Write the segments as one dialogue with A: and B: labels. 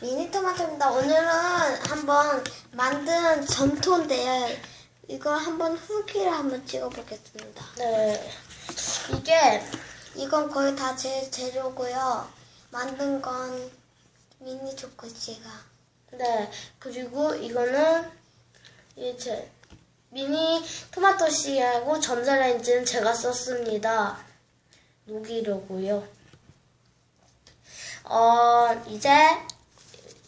A: 미니 토마토입니다. 오늘은 한번 만든 점토인데요. 이거 한번 후기를 한번 찍어보겠습니다.
B: 네. 이게
A: 이건 거의 다 제 재료고요. 만든 건 미니 초코치가.
B: 네. 그리고 이거는 이제 미니 토마토 씨하고 전자레인지는 제가 썼습니다. 녹이려고요. 어, 이제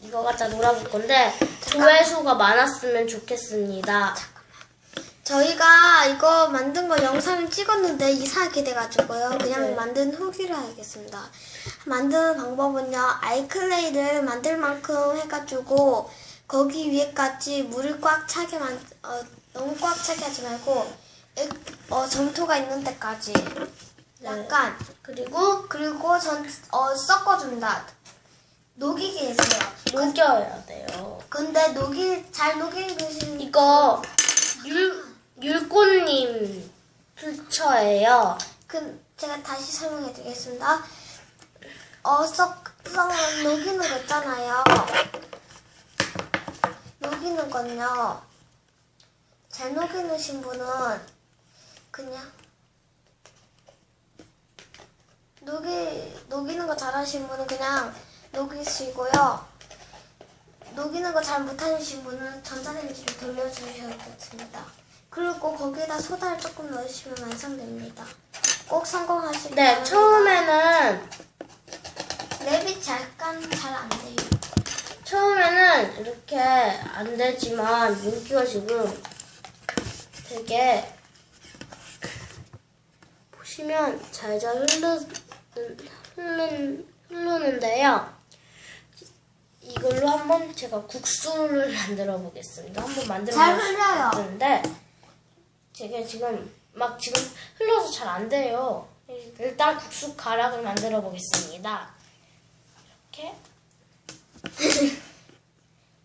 B: 이거 갖다 놀아볼 건데 조회수가 많았으면 좋겠습니다.
A: 저희가 이거 만든 거 영상을 찍었는데 이상하게 돼가지고요. 그냥
B: 네.
A: 만든 후기를 하겠습니다. 만드는 방법은요. 아이클레이를 만들 만큼 해가지고 거기 위에까지 물을 꽉 차게 만, 어, 너무 꽉 차게 하지 말고 에- 어, 점토가 있는 데까지 약간
B: 그리고
A: 그리고 전 어, 섞어준다. 녹이게 해주세요.
B: 녹여야 돼요.
A: 근데 녹이 잘 녹이시는
B: 이거 율 율꽃님 필처예요.
A: 그 제가 다시 설명해 드리겠습니다. 어, 썩, 썩, 녹이는 거 있잖아요. 녹이는 건요. 잘 녹이는 분은 그냥 녹이, 녹이는 거 잘하시는 분은 그냥 녹이시고요. 녹이는 거 잘 못하시는 분은 전자레인지를 돌려주셔야겠습니다. 그리고 거기에다 소다를 조금 넣으시면 완성됩니다. 꼭 성공하시길
B: 네,
A: 바랍니다.
B: 처음에는
A: 랩이 약간 잘안 돼요.
B: 처음에는 이렇게 안 되지만 윤기가 지금 되게 보시면 잘잘 흐르, 흐르, 흐르는데요. 이걸로 한번 제가 국수를 만들어 보겠습니다. 한번 만들어. 보는데 제가 지금 막 지금 흘러서 잘 안 돼요. 일단 국수 가락을 만들어 보겠습니다. 이렇게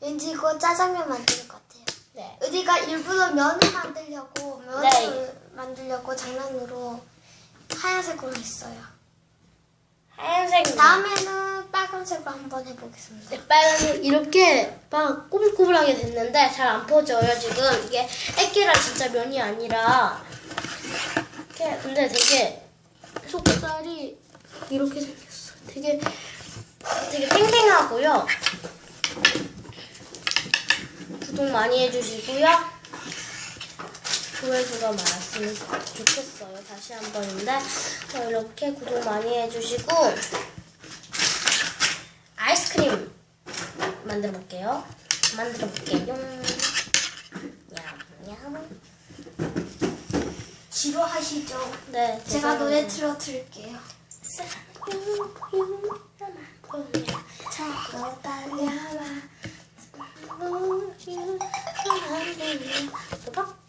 A: 왠지 이거 짜장면 만들 것 같아요.
B: 네.
A: 우리가 일부러 면을 만들려고 면을
B: 네.
A: 만들려고 장난으로 하얀색으로 했어요.
B: 하얀색
A: 다음에는 빨간색으로 한번 해보겠습니다.
B: 네, 빨간 이렇게 막 꼬불꼬불하게 됐는데 잘 안 퍼져요 지금. 이게 애기라 진짜 면이 아니라. 이렇게 근데 되게 속살이 이렇게 생겼어. 되게 되게 탱탱하고요. 구독 많이 해주시고요 조회수가 많았으면 좋겠어요 다시 한 번인데 어, 이렇게 구독 많이 해주시고 아이스크림 만들어 볼게요. 만들어 볼게요. 냠냠.
A: 지루하시죠?
B: 네,
A: 제가 노래
B: 죄송해요.
A: 틀어 드릴게요.
B: 자꾸 달려와.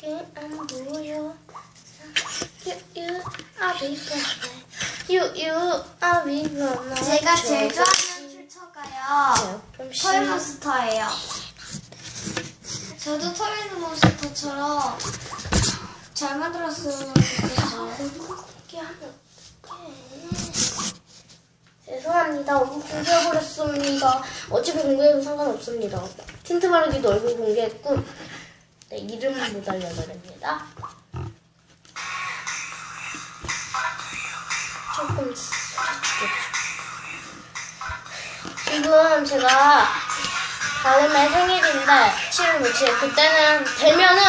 B: 너밖에 안 보여. 유유 아비가네. 유유 아비가네.
A: 제가 제일 좋아하는 출처가요.
B: 좀
A: 토이몬스터예요. 저도 토이몬스터처럼 잘 만들었으면 좋겠어요.
B: 죄송합니다. 얼굴 공개해버렸습니다. 어차피 공개해도 상관없습니다. 틴트 바르기도 얼굴 공개했고, 네, 이름은 못 알려드립니다. 조금 지금 제가 다음에 생일인데 7월 며칠 그때는 되면은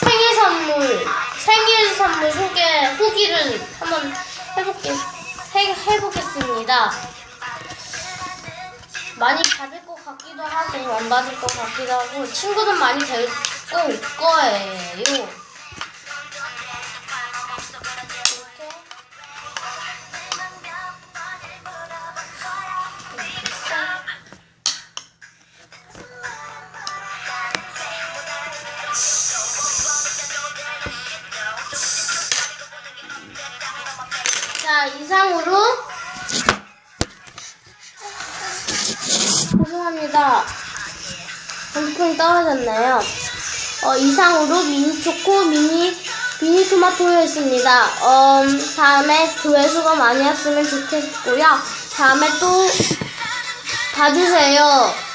B: 생일 선물 생일 선물 소개 후기를 한번 해볼게 해, 해보겠습니다. 많이 받을 것 같기도 하고 안 받을 것 같기도 하고 친구들 많이 데리고 올 거예요. 자, 이상으로 죄송합니다. 핸드폰이 떨어졌나요? 어, 이상으로 미니 초코, 미니, 미니 토마토였습니다. 어, 다음에 조회수가 많이 왔으면 좋겠고요. 다음에 또 봐주세요.